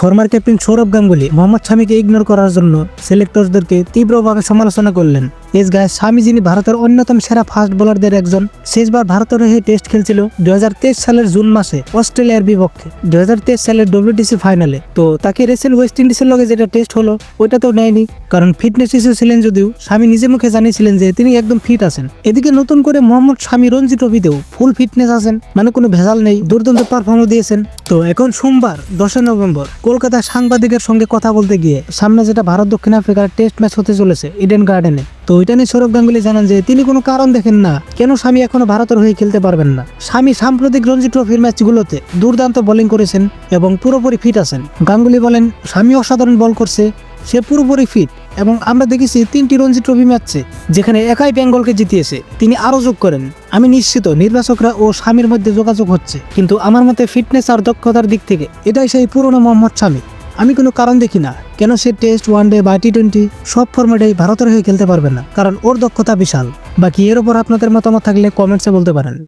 Former captain Sourav Ganguly Mohammad শামিকে ignore করার জন্য সিলেক্টরদেরকে তীব্রভাবে সমালোচনা করলেন। এস গায়ে স্বামী যিনি ভারতের অন্যতম সেরা ফাস্ট বোলারদের একজন, শেষবার ভারতের হয়ে টেস্ট খেলছিল দু হাজার তেইশ সালের জুন মাসে অস্ট্রেলিয়ার বিপক্ষে। দুই সালের ডব্লিউটিসি ফাইনালে তো তাকে রেসেল ওয়েস্ট ইন্ডিজের লগে যেটা টেস্ট হলো ওইটা তো নেয়নি, কারণ ফিটনেস ইস্যু ছিলেন যদিও, স্বামী নিজে মুখে জানিয়েছিলেন যে তিনি একদম ফিট আছেন। এদিকে নতুন করে মোহাম্মদ স্বামী রঞ্জি ট্রফিতেও ফুল ফিটনেস আছেন মানে কোনো ভেজাল নেই, দুর্দান্ত পারফর্ম দিয়েছেন। তো এখন সোমবার, দশই নভেম্বর কলকাতা সাংবাদিকের সঙ্গে কথা বলতে গিয়ে সামনে যেটা ভারত দক্ষিণ আফ্রিকার টেস্ট ম্যাচ হতে চলেছে ইডেন গার্ডেনে তো ওইটা নিয়ে সৌরভ গাঙ্গুলি জানান যে, তিনি কোনো কারণ দেখেন না। কেন স্বামী এখনও ভারতের হয়ে খেলতে পারবেন না? স্বামী সাম্প্রতিক রঞ্জি ট্রফির ম্যাচগুলোতে দুর্দান্ত বোলিং করেছেন এবং পুরোপুরি ফিট আছেন। গাঙ্গুলি বলেন, স্বামী অসাধারণ বল করছে। সে পুরোপুরি ফিট এবং আমরা দেখেছি তিনটি রঞ্জি ট্রফি ম্যাচে যেখানে একাই বেঙ্গলকে জিতিয়েছে। তিনি আরও যোগ করেন, আমি নিশ্চিত নির্বাচকরা ও স্বামীর মধ্যে যোগাযোগ হচ্ছে। কিন্তু আমার মতে ফিটনেস আর দক্ষতার দিক থেকে এটাই সেই পুরনো মোহাম্মদ স্বামী। আমি কোনো কারণ দেখি না। কেন সে টেস্ট ওয়ান ডে বা টি টোয়েন্টি সব ফর্ম্যাটেই ভারতের হয়ে খেলতে পারবে না? কারণ ওর দক্ষতা বিশাল। বাকি এর ওপর আপনাদের মতামত থাকলে কমেন্টসে বলতে পারেন।